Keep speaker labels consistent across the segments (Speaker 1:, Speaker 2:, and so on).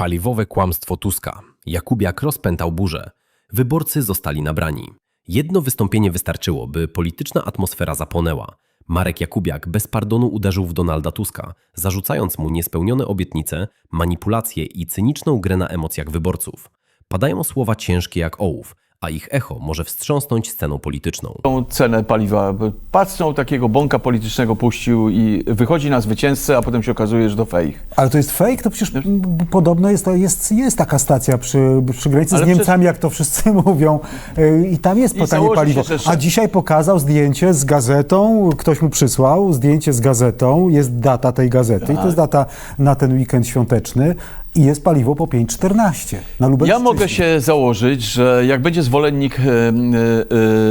Speaker 1: Paliwowe kłamstwo Tuska. Jakubiak rozpętał burzę. Wyborcy zostali nabrani. Jedno wystąpienie wystarczyło, by polityczna atmosfera zapłonęła. Marek Jakubiak bez pardonu uderzył w Donalda Tuska, zarzucając mu niespełnione obietnice, manipulacje i cyniczną grę na emocjach wyborców. Padają słowa ciężkie jak ołów, a ich echo może wstrząsnąć sceną polityczną.
Speaker 2: tą cenę paliwa. Patrzą, takiego bąka politycznego puścił i wychodzi na zwycięzcę, a potem się okazuje, że to fake.
Speaker 3: Ale to jest fake? To przecież podobno jest, to jest, jest taka stacja przy, przy granicy
Speaker 2: Ale
Speaker 3: z Niemcami, jak to wszyscy mówią. Y, I tam jest
Speaker 2: I
Speaker 3: tanie paliwo.
Speaker 2: się, że-
Speaker 3: A dzisiaj pokazał zdjęcie z gazetą, ktoś mu przysłał zdjęcie z gazetą, jest data tej gazety i to jest data na ten weekend świąteczny i jest paliwo po 5,14 na
Speaker 2: Ja
Speaker 3: Lubelszczyźnie.
Speaker 2: mogę się założyć, że jak będzie zwolennik, e,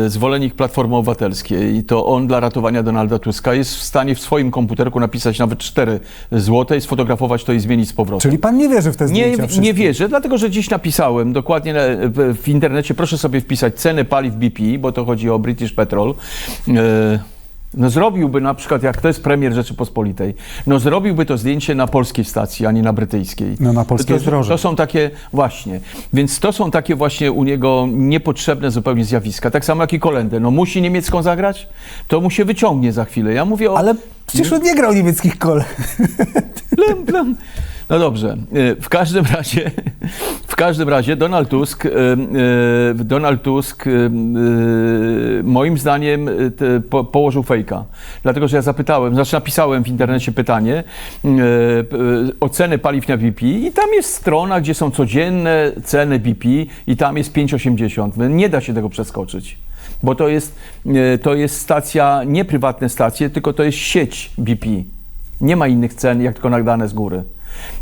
Speaker 2: e, zwolennik Platformy Obywatelskiej, to on dla ratowania Donalda Tuska jest w stanie w swoim komputerku napisać nawet 4 złote, sfotografować to i zmienić z powrotem.
Speaker 3: Czyli pan nie wierzy w te
Speaker 2: Nie,
Speaker 3: zdjęcia?
Speaker 2: nie
Speaker 3: wszystkie?
Speaker 2: wierzę, dlatego że dziś napisałem dokładnie na, w, internecie, proszę sobie wpisać ceny paliw BP, bo to chodzi o British Petrol. E, no zrobiłby na przykład, jak to jest premier Rzeczypospolitej, no zrobiłby to zdjęcie na polskiej stacji, a nie na brytyjskiej.
Speaker 3: No, na polskiej
Speaker 2: to. To są takie, właśnie, więc to są takie właśnie u niego niepotrzebne zupełnie zjawiska. Tak samo jak i Kolendę. No musi niemiecką zagrać, to mu się wyciągnie za chwilę. Ja mówię o...
Speaker 3: Ale przecież on nie grał niemieckich kole.
Speaker 2: Plem, plem. No dobrze, e, w każdym razie, każdym razie Donald Tusk, e, e, Donald Tusk e, moim zdaniem położył fejka. Dlatego, że ja zapytałem, znaczy napisałem w internecie pytanie o ceny paliw na BP i tam jest strona, gdzie są codzienne ceny BP i tam jest 5,80. Nie da się tego przeskoczyć. Bo to jest, to jest stacja, nie prywatne stacje, tylko to jest sieć BP. Nie ma innych cen, jak tylko nagrane z góry.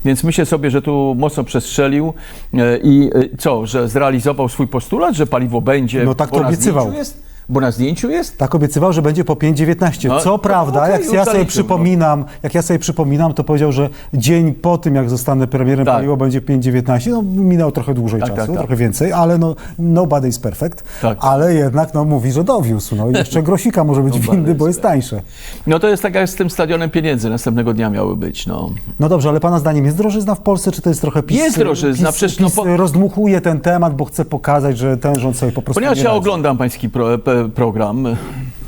Speaker 2: Więc myślę sobie, że tu mocno przestrzelił e, i e, co, że zrealizował swój postulat, że paliwo będzie.
Speaker 3: No tak to obiecywał.
Speaker 2: Jest, bo na zdjęciu jest?
Speaker 3: Tak obiecywał, że będzie po 5,19.
Speaker 2: No,
Speaker 3: Co
Speaker 2: no,
Speaker 3: prawda,
Speaker 2: okej,
Speaker 3: jak ja sobie
Speaker 2: zaliczył,
Speaker 3: przypominam, jak ja sobie przypominam, to powiedział, że dzień po tym, jak zostanę premierem,
Speaker 2: Tak.
Speaker 3: paliwo będzie 5,19. No minął trochę dłużej
Speaker 2: Tak,
Speaker 3: czasu,
Speaker 2: tak, tak.
Speaker 3: trochę więcej, ale no nobody is perfect.
Speaker 2: Tak.
Speaker 3: Ale jednak no, mówi, że dowiózł. No i jeszcze grosika może być winny, bo jest tańsze.
Speaker 2: No to jest tak jak z tym stadionem pieniędzy. Następnego dnia miały być. No.
Speaker 3: No dobrze, ale pana zdaniem jest drożyzna w Polsce, czy to jest trochę PiS?
Speaker 2: Jest drożyzna,
Speaker 3: PiS,
Speaker 2: przecież no po-
Speaker 3: rozdmuchuje ten temat, bo chce pokazać, że ten rząd sobie po prostu
Speaker 2: Ponieważ
Speaker 3: nie
Speaker 2: ja
Speaker 3: radzi.
Speaker 2: oglądam pański pro, Eh, program,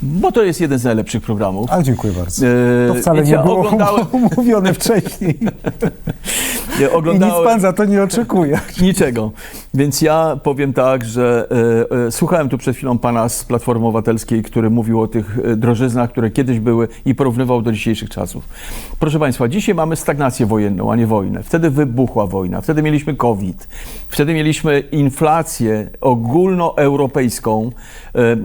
Speaker 2: bo to jest jeden z najlepszych programów.
Speaker 3: Ale dziękuję bardzo.
Speaker 2: Eee,
Speaker 3: To wcale nie
Speaker 2: ja
Speaker 3: było
Speaker 2: oglądałem-
Speaker 3: umówione wcześniej.
Speaker 2: Ja
Speaker 3: I nic
Speaker 2: oglądałem-
Speaker 3: pan za to nie oczekuje.
Speaker 2: Niczego. Więc ja powiem tak, że e, e, słuchałem tu przed chwilą pana z Platformy Obywatelskiej, który mówił o tych e, drożyznach, które kiedyś były i porównywał do dzisiejszych czasów. Proszę państwa, dzisiaj mamy stagnację wojenną, a nie wojnę. Wtedy wybuchła wojna, wtedy mieliśmy COVID, wtedy mieliśmy inflację ogólnoeuropejską,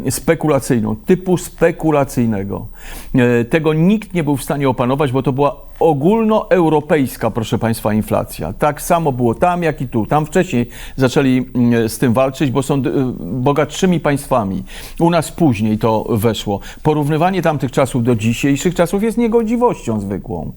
Speaker 2: e, spekulacyjną, typu spekulacyjnego. E, tego nikt nie był w stanie opanować, bo to była ogólnoeuropejska, proszę Państwa, inflacja. Tak samo było tam, jak i tu. Tam wcześniej zaczęli mm, z tym walczyć, bo są y, bogatszymi państwami. U nas później to weszło. Porównywanie tamtych czasów do dzisiejszych czasów jest niegodziwością zwykłą.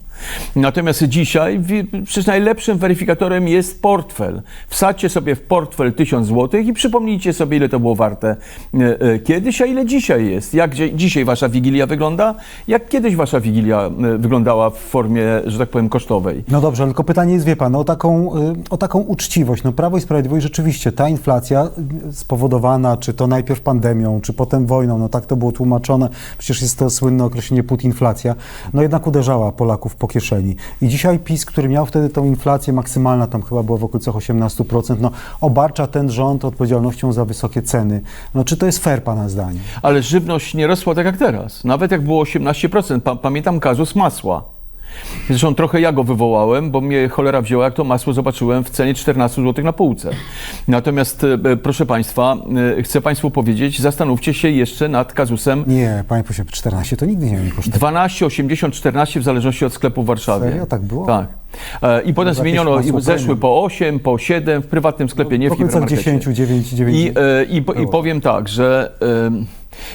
Speaker 2: Natomiast dzisiaj przecież najlepszym weryfikatorem jest portfel. Wsadźcie sobie w portfel 1000 zł i przypomnijcie sobie, ile to było warte e, e, kiedyś, a ile dzisiaj jest. Jak dzisiaj wasza wigilia wygląda? Jak kiedyś wasza wigilia wyglądała w formie, że tak powiem, kosztowej?
Speaker 3: No dobrze, tylko pytanie jest, wie pan, o taką, y, o taką uczciwość. No Prawo i Sprawiedliwość rzeczywiście, ta inflacja y, spowodowana, czy to najpierw pandemią, czy potem wojną, no tak to było tłumaczone, przecież jest to słynne określenie putinflacja, no jednak uderzała Polaków po kieszeni. I dzisiaj PiS, który miał wtedy tą inflację maksymalna, tam chyba była w okolicach 18%, no obarcza ten rząd odpowiedzialnością za wysokie ceny. No czy to jest fair pana zdaniem?
Speaker 2: Ale żywność nie rosła tak jak teraz. Nawet jak było 18%. Pa, pamiętam kazus masła. Zresztą trochę ja go wywołałem, bo mnie cholera wzięła, jak to masło zobaczyłem w cenie 14 zł na półce. Natomiast, e, proszę Państwa, e, chcę Państwu powiedzieć, zastanówcie się jeszcze nad kazusem
Speaker 3: Nie, panie pośle, 14 to nigdy nie kosztuje.
Speaker 2: 12, 80, 14 w zależności od sklepu w Warszawie.
Speaker 3: Serio? Tak było?
Speaker 2: Tak. E, I potem
Speaker 3: jakieś
Speaker 2: zmieniono, zeszły po 8, po 7 w prywatnym sklepie, nie w hipermarkecie.
Speaker 3: 10, 9, 9.
Speaker 2: I, e, i, I powiem tak, że em,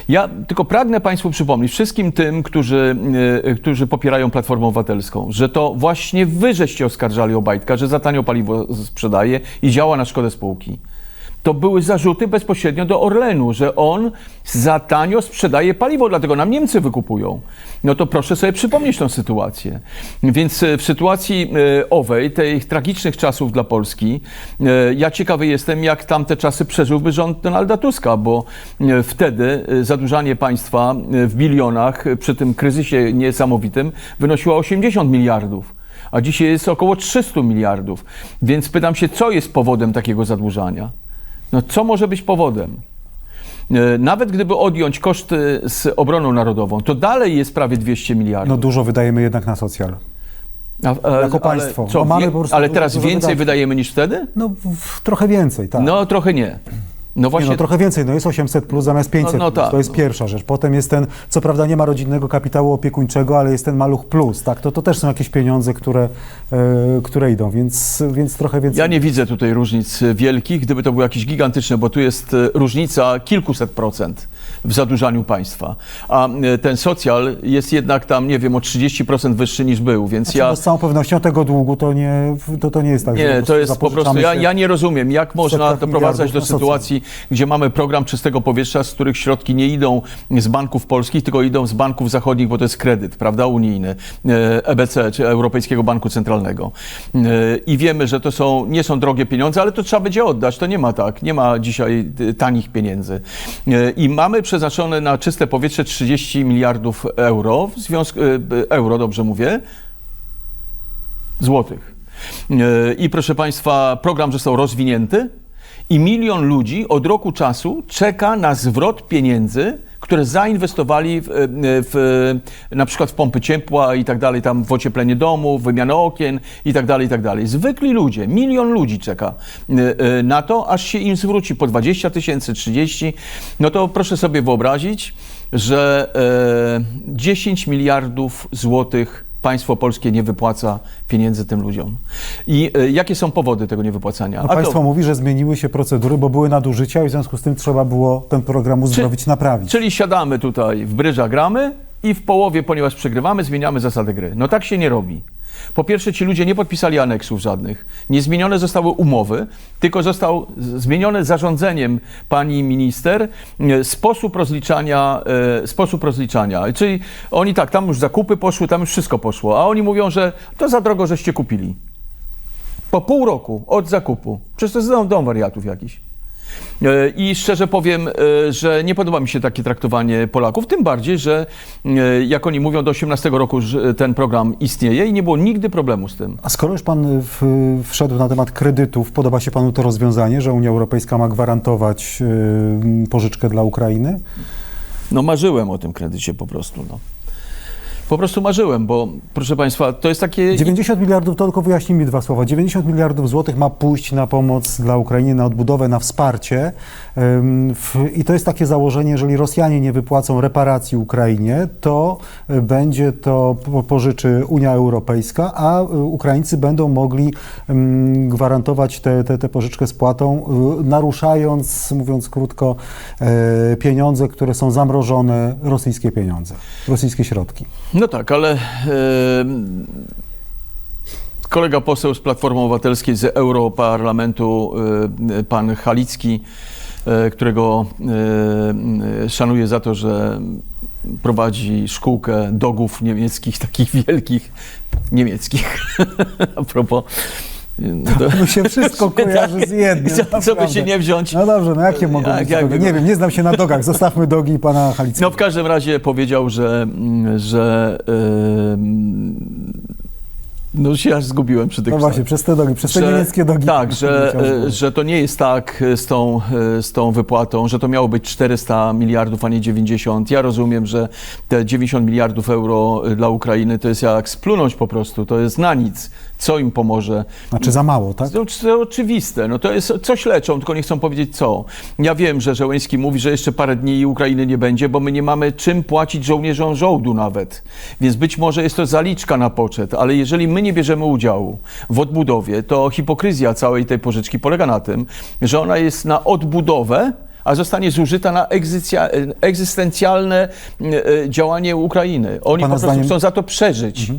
Speaker 2: ja tylko pragnę Państwu przypomnieć, wszystkim tym, którzy, e, którzy popierają Platformę Obywatelską, że to właśnie Wy żeście oskarżali Obajtka, że za tanio paliwo sprzedaje i działa na szkodę spółki. To były zarzuty bezpośrednio do Orlenu, że on za tanio sprzedaje paliwo, dlatego nam Niemcy wykupują. No to proszę sobie przypomnieć tę sytuację. Więc e, w sytuacji e, owej, tych tragicznych czasów dla Polski, e, ja ciekawy jestem, jak tamte czasy przeżyłby rząd Donalda Tuska, bo wtedy zadłużanie państwa w bilionach przy tym kryzysie niesamowitym wynosiło 80 miliardów a dzisiaj jest około 300 miliardów. Więc pytam się, co jest powodem takiego zadłużania? No co może być powodem? E, Nawet gdyby odjąć koszty z obroną narodową, to dalej jest prawie 200
Speaker 3: No
Speaker 2: miliardów.
Speaker 3: dużo wydajemy jednak na socjal.
Speaker 2: A-
Speaker 3: jako państwo.
Speaker 2: Co,
Speaker 3: No mamy po prostu
Speaker 2: ale teraz więcej wydajemy niż wtedy?
Speaker 3: No w, trochę więcej, tak.
Speaker 2: No trochę nie. No
Speaker 3: Nie,
Speaker 2: właśnie.
Speaker 3: no, trochę więcej, no jest 800 plus zamiast 500
Speaker 2: No, no
Speaker 3: plus,
Speaker 2: tak.
Speaker 3: to jest pierwsza rzecz. Potem jest ten, co prawda nie ma rodzinnego kapitału opiekuńczego, ale jest ten maluch plus, tak, to, to też są jakieś pieniądze, które, e, które idą, więc, więc trochę więcej.
Speaker 2: Ja nie widzę tutaj różnic wielkich, gdyby to było jakieś gigantyczne, bo tu jest e, różnica kilkuset procent w zadłużaniu państwa. A e, ten socjal jest jednak tam, nie wiem, o 30% wyższy niż był, więc
Speaker 3: Znaczy,
Speaker 2: ja...
Speaker 3: z całą pewnością tego długu to nie, to, to nie jest tak, że
Speaker 2: Nie, to jest po prostu. Ja, ja nie rozumiem, jak można doprowadzać do sytuacji, gdzie mamy program czystego powietrza, z których środki nie idą z banków polskich, tylko idą z banków zachodnich, bo to jest kredyt, prawda, unijny, e, EBC, czy Europejskiego Banku Centralnego. E, I wiemy, że to są, nie są drogie pieniądze, ale to trzeba będzie oddać. To nie ma tak, nie ma dzisiaj e, tanich pieniędzy. E, I mamy przeznaczone na czyste powietrze 30 miliardów euro, w związku, e, euro, dobrze mówię, złotych. E, I proszę Państwa, program został rozwinięty i milion ludzi od roku czasu czeka na zwrot pieniędzy, które zainwestowali w, e, w, na przykład w pompy ciepła i tak dalej, tam w ocieplenie domu, w wymianę okien i tak dalej, i tak dalej. Zwykli ludzie, milion ludzi czeka e, e, na to, aż się im zwróci po 20 tysięcy, 30. No to proszę sobie wyobrazić, że e, 10 miliardów złotych państwo polskie nie wypłaca pieniędzy tym ludziom. I e, jakie są powody tego niewypłacania?
Speaker 3: No,
Speaker 2: A
Speaker 3: państwo
Speaker 2: to-
Speaker 3: mówi, że zmieniły się procedury, bo były nadużycia i w związku z tym trzeba było ten program uzdrowić, naprawić.
Speaker 2: Czyli siadamy tutaj w bryża, gramy i w połowie, ponieważ przegrywamy, zmieniamy zasady gry. No tak się nie robi. Po pierwsze, ci ludzie nie podpisali aneksów żadnych. Nie zmienione zostały umowy, tylko został z- zmienione zarządzeniem pani minister e, sposób rozliczania, e, sposób rozliczania. Czyli oni tak, tam już zakupy poszły, tam już wszystko poszło, a oni mówią, że to za drogo żeście kupili. Po pół roku od zakupu. Przecież to jest dom wariatów jakiś. E, I szczerze powiem, e, że nie podoba mi się takie traktowanie Polaków, tym bardziej, że e, jak oni mówią, do 18 roku ten program istnieje i nie było nigdy problemu z tym.
Speaker 3: A skoro już pan w, wszedł na temat kredytów, podoba się panu to rozwiązanie, że Unia Europejska ma gwarantować pożyczkę dla Ukrainy?
Speaker 2: No marzyłem o tym kredycie po prostu. No. Po prostu marzyłem, bo proszę Państwa, to jest takie...
Speaker 3: 90 miliardów, to tylko wyjaśnij mi dwa słowa. 90 miliardów złotych ma pójść na pomoc dla Ukrainy, na odbudowę, na wsparcie. I to jest takie założenie, jeżeli Rosjanie nie wypłacą reparacji Ukrainie, to y, będzie to po- pożyczy Unia Europejska, a y, Ukraińcy będą mogli gwarantować tę te, te pożyczkę spłatą, y, naruszając, mówiąc krótko, pieniądze, które są zamrożone, rosyjskie pieniądze, rosyjskie środki.
Speaker 2: No tak, ale e, kolega poseł z Platformy Obywatelskiej z Europarlamentu, e, pan Halicki, e, którego e, szanuję za to, że prowadzi szkółkę dogów niemieckich, takich wielkich, niemieckich, a propos. No to,
Speaker 3: No się wszystko kojarzy z jednym.
Speaker 2: Co- co by się nie wziąć?
Speaker 3: No dobrze, no jakie mogą
Speaker 2: Jak- jak
Speaker 3: Nie wiem, nie znam się na dogach. Zostawmy dogi pana Halickiego.
Speaker 2: No w każdym razie powiedział, że, mm, że em, no się aż zgubiłem przy tych
Speaker 3: No właśnie, przez te dogi, przez te niemieckie dogi.
Speaker 2: Tak, że, że to nie jest tak e, z tą, e, z tą wypłatą, że to miało być 400 miliardów, a nie 90. Ja rozumiem, że te 90 miliardów euro dla Ukrainy to jest jak splunąć po prostu, to jest na nic. Co im pomoże?
Speaker 3: Znaczy za mało, tak?
Speaker 2: To, to oczywiste, no to jest, coś leczą, tylko nie chcą powiedzieć co. Ja wiem, że Żołęski mówi, że jeszcze parę dni Ukrainy nie będzie, bo my nie mamy czym płacić żołnierzom żołdu nawet. Więc być może jest to zaliczka na poczet, ale jeżeli my nie bierzemy udziału w odbudowie, to hipokryzja całej tej pożyczki polega na tym, że ona jest na odbudowę, a zostanie zużyta na egzystencjalne e, e, działanie Ukrainy. Oni po
Speaker 3: Pana
Speaker 2: prostu
Speaker 3: zdaniem-
Speaker 2: chcą za to przeżyć.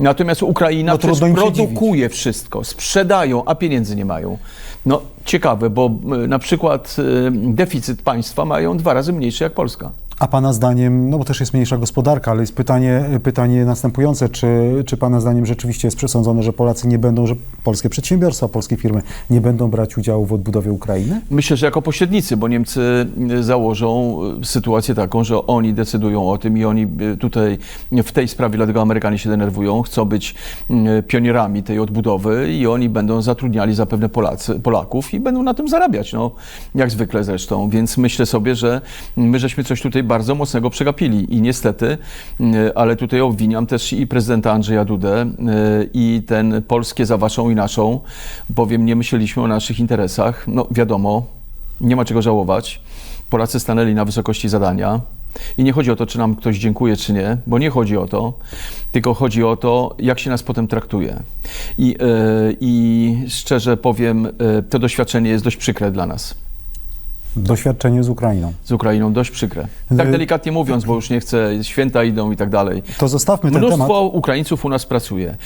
Speaker 2: Natomiast Ukraina
Speaker 3: No
Speaker 2: przecież produkuje wszystko, sprzedają, a pieniędzy nie mają. No ciekawe, bo y, na przykład y, deficyt państwa mają dwa razy mniejszy jak Polska.
Speaker 3: A Pana zdaniem, no bo też jest mniejsza gospodarka, ale jest pytanie, pytanie następujące, czy, czy Pana zdaniem rzeczywiście jest przesądzone, że Polacy nie będą, że polskie przedsiębiorstwa, polskie firmy nie będą brać udziału w odbudowie Ukrainy?
Speaker 2: Myślę, że jako pośrednicy, bo Niemcy y, założą y, sytuację taką, że oni decydują o tym i oni y, tutaj w tej sprawie, dlatego Amerykanie się denerwują, chcą być y, pionierami tej odbudowy i oni będą zatrudniali zapewne Polacy, Polaków i będą na tym zarabiać, no, jak zwykle zresztą. Więc myślę sobie, że my żeśmy coś tutaj bardzo mocnego przegapili i niestety, y, ale tutaj obwiniam też i prezydenta Andrzeja Dudę y, i ten polskie za waszą i naszą, bowiem nie myśleliśmy o naszych interesach. No wiadomo, nie ma czego żałować. Polacy stanęli na wysokości zadania. I nie chodzi o to, czy nam ktoś dziękuje, czy nie, bo nie chodzi o to, tylko chodzi o to, jak się nas potem traktuje. I, e, i szczerze powiem, e, to doświadczenie jest dość przykre dla nas.
Speaker 3: Doświadczenie z Ukrainą.
Speaker 2: Z Ukrainą dość przykre. Tak
Speaker 3: Y-
Speaker 2: delikatnie mówiąc, bo już nie chcę, święta idą i tak dalej.
Speaker 3: To zostawmy ten
Speaker 2: Mnóstwo
Speaker 3: temat.
Speaker 2: Ukraińców u nas pracuje.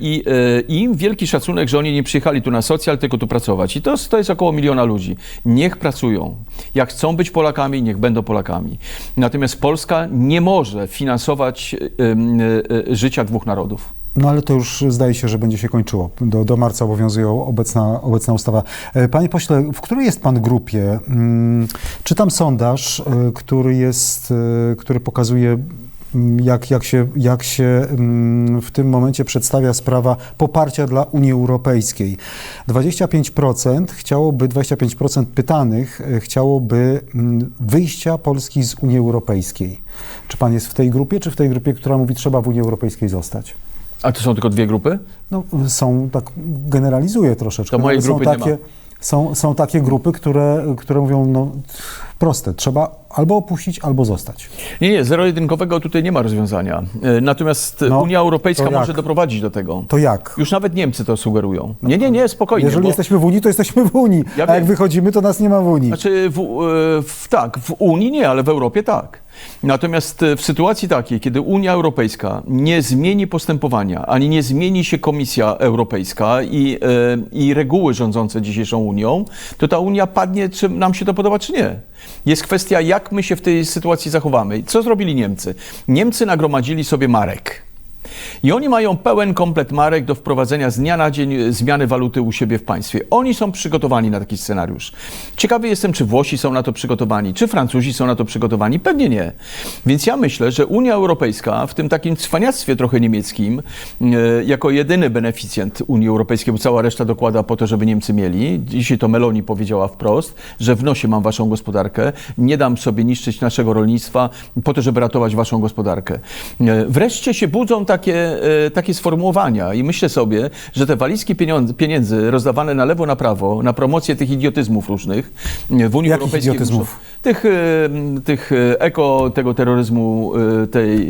Speaker 2: I, e, I im wielki szacunek, że oni nie przyjechali tu na socjal, tylko tu pracować. I to, to jest około miliona ludzi. Niech pracują. Jak chcą być Polakami, niech będą Polakami. Natomiast Polska nie może finansować życia dwóch narodów.
Speaker 3: No ale to już zdaje się, że będzie się kończyło. Do, do marca obowiązuje obecna, obecna ustawa. E, Panie pośle, w której jest pan grupie? Mm, Czytam sondaż, e, który jest, e, który pokazuje mm, jak, jak, się, jak się mm, w tym momencie przedstawia sprawa poparcia dla Unii Europejskiej. 25% chciałoby, 25% pytanych chciałoby wyjścia Polski z Unii Europejskiej. Czy pan jest w tej grupie, czy w tej grupie, która mówi, trzeba w Unii Europejskiej zostać?
Speaker 2: A to są tylko dwie grupy?
Speaker 3: No, są, tak generalizuję troszeczkę.
Speaker 2: To mojej
Speaker 3: ale są
Speaker 2: grupy nie
Speaker 3: takie,
Speaker 2: ma.
Speaker 3: Są, są takie grupy, które, które mówią, no proste, trzeba albo opuścić, albo zostać.
Speaker 2: Nie, nie, zero-jedynkowego tutaj nie ma rozwiązania. E, Natomiast
Speaker 3: No,
Speaker 2: Unia Europejska
Speaker 3: jak?
Speaker 2: może doprowadzić do tego.
Speaker 3: To jak?
Speaker 2: Już nawet Niemcy to sugerują. Nie, nie, nie, spokojnie.
Speaker 3: Jeżeli
Speaker 2: bo-
Speaker 3: jesteśmy w Unii, to jesteśmy w Unii,
Speaker 2: Ja
Speaker 3: a jak
Speaker 2: wiem.
Speaker 3: wychodzimy, to nas nie ma w Unii.
Speaker 2: Znaczy, w, e, w, tak, w Unii nie, ale w Europie tak. Natomiast e, w sytuacji takiej, kiedy Unia Europejska nie zmieni postępowania, ani nie zmieni się Komisja Europejska i, i reguły rządzące dzisiejszą Unią, to ta Unia padnie, czy nam się to podoba, czy nie. Jest kwestia, jak my się w tej sytuacji zachowamy. Co zrobili Niemcy? Niemcy nagromadzili sobie marek. I oni mają pełen komplet marek do wprowadzenia z dnia na dzień e, zmiany waluty u siebie w państwie. Oni są przygotowani na taki scenariusz. Ciekawy jestem, czy Włosi są na to przygotowani, czy Francuzi są na to przygotowani. Pewnie nie. Więc ja myślę, że Unia Europejska w tym takim cwaniactwie trochę niemieckim, e, jako jedyny beneficjent Unii Europejskiej, bo cała reszta dokłada po to, żeby Niemcy mieli. Dzisiaj to Meloni powiedziała wprost, że w nosie mam waszą gospodarkę, nie dam sobie niszczyć naszego rolnictwa po to, żeby ratować waszą gospodarkę. E, Wreszcie się budzą takie, e, takie sformułowania i myślę sobie, że te walizki pieniądze, pieniędzy rozdawane na lewo, na prawo, na promocję tych idiotyzmów różnych e, w Unii
Speaker 3: Jakich
Speaker 2: Europejskiej.
Speaker 3: idiotyzmów?
Speaker 2: Tych, e, tych eko, tego terroryzmu, tej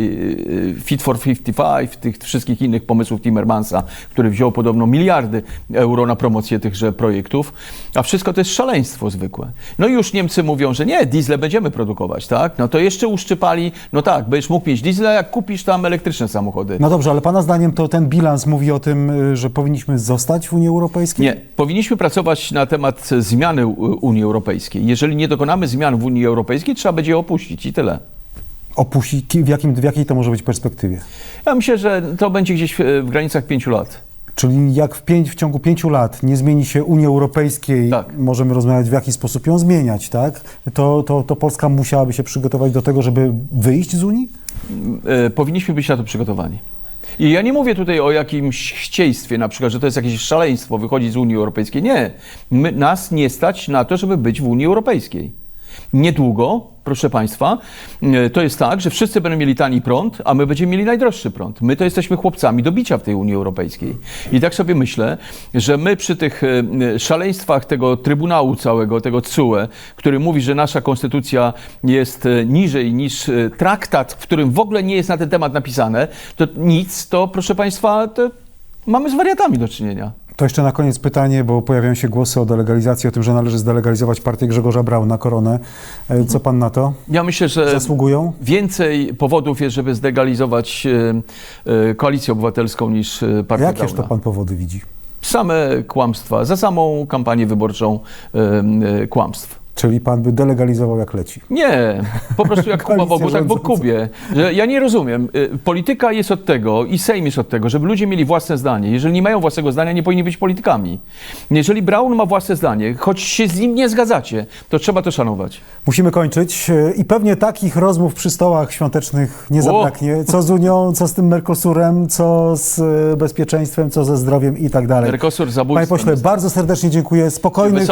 Speaker 2: Fit for 55, tych wszystkich innych pomysłów Timmermansa, który wziął podobno miliardy euro na promocję tychże projektów, a wszystko to jest szaleństwo zwykłe. No i już Niemcy mówią, że nie, diesle będziemy produkować, tak? No to jeszcze uszczypali, no tak, będziesz mógł mieć diesle, jak kupisz tam elektryczne samochody.
Speaker 3: No dobrze, ale Pana zdaniem to ten bilans mówi o tym, y, że powinniśmy zostać w Unii Europejskiej?
Speaker 2: Nie, powinniśmy pracować na temat zmiany Unii Europejskiej. Jeżeli nie dokonamy zmian w Unii Europejskiej, trzeba będzie je opuścić i tyle.
Speaker 3: Opuścić, w, jakim, w jakiej to może być perspektywie?
Speaker 2: Ja myślę, że to będzie gdzieś w, granicach pięciu lat.
Speaker 3: Czyli jak w, pięć, w ciągu pięciu lat nie zmieni się Unii Europejskiej,
Speaker 2: Tak.
Speaker 3: możemy rozmawiać w jaki sposób ją zmieniać, tak? To, to, to Polska musiałaby się przygotować do tego, żeby wyjść z Unii?
Speaker 2: e, powinniśmy być na to przygotowani. I ja nie mówię tutaj o jakimś chcieństwie, na przykład, że to jest jakieś szaleństwo wychodzić z Unii Europejskiej. Nie. My, nas nie stać na to, żeby być w Unii Europejskiej. Niedługo, proszę Państwa, e, to jest tak, że wszyscy będą mieli tani prąd, a my będziemy mieli najdroższy prąd. My to jesteśmy chłopcami do bicia w tej Unii Europejskiej. I tak sobie myślę, że my przy tych e, szaleństwach tego Trybunału całego, tego CUE, który mówi, że nasza konstytucja jest e, niżej niż e, traktat, w którym w ogóle nie jest na ten temat napisane, to nic, to proszę Państwa, to mamy z wariatami do czynienia.
Speaker 3: To jeszcze na koniec pytanie, bo pojawiają się głosy o delegalizacji, o tym, że należy zdelegalizować partię Grzegorza Brauna, koronę. E, Co pan na to?
Speaker 2: Ja myślę, że
Speaker 3: Zasługują?
Speaker 2: więcej powodów jest, żeby zlegalizować e, e, koalicję obywatelską niż partię
Speaker 3: Jakież to pan powody widzi?
Speaker 2: Same kłamstwa, za samą kampanię wyborczą kłamstw.
Speaker 3: Czyli pan by delegalizował jak leci.
Speaker 2: Nie, po prostu jak Kuba Bogu, tak po
Speaker 3: rządzącą.
Speaker 2: Kubie. Że ja nie rozumiem. Y, Polityka jest od tego i Sejm jest od tego, żeby ludzie mieli własne zdanie. Jeżeli nie mają własnego zdania, nie powinni być politykami. Jeżeli Braun ma własne zdanie, choć się z nim nie zgadzacie, to trzeba to szanować.
Speaker 3: Musimy kończyć e, i pewnie takich rozmów przy stołach świątecznych nie
Speaker 2: O!
Speaker 3: zabraknie. Co z Unią, co z tym Mercosurem, co z e, bezpieczeństwem, co ze zdrowiem i tak dalej.
Speaker 2: Mercosur
Speaker 3: Panie
Speaker 2: zabójstwem.
Speaker 3: pośle, bardzo serdecznie dziękuję. Spokojnych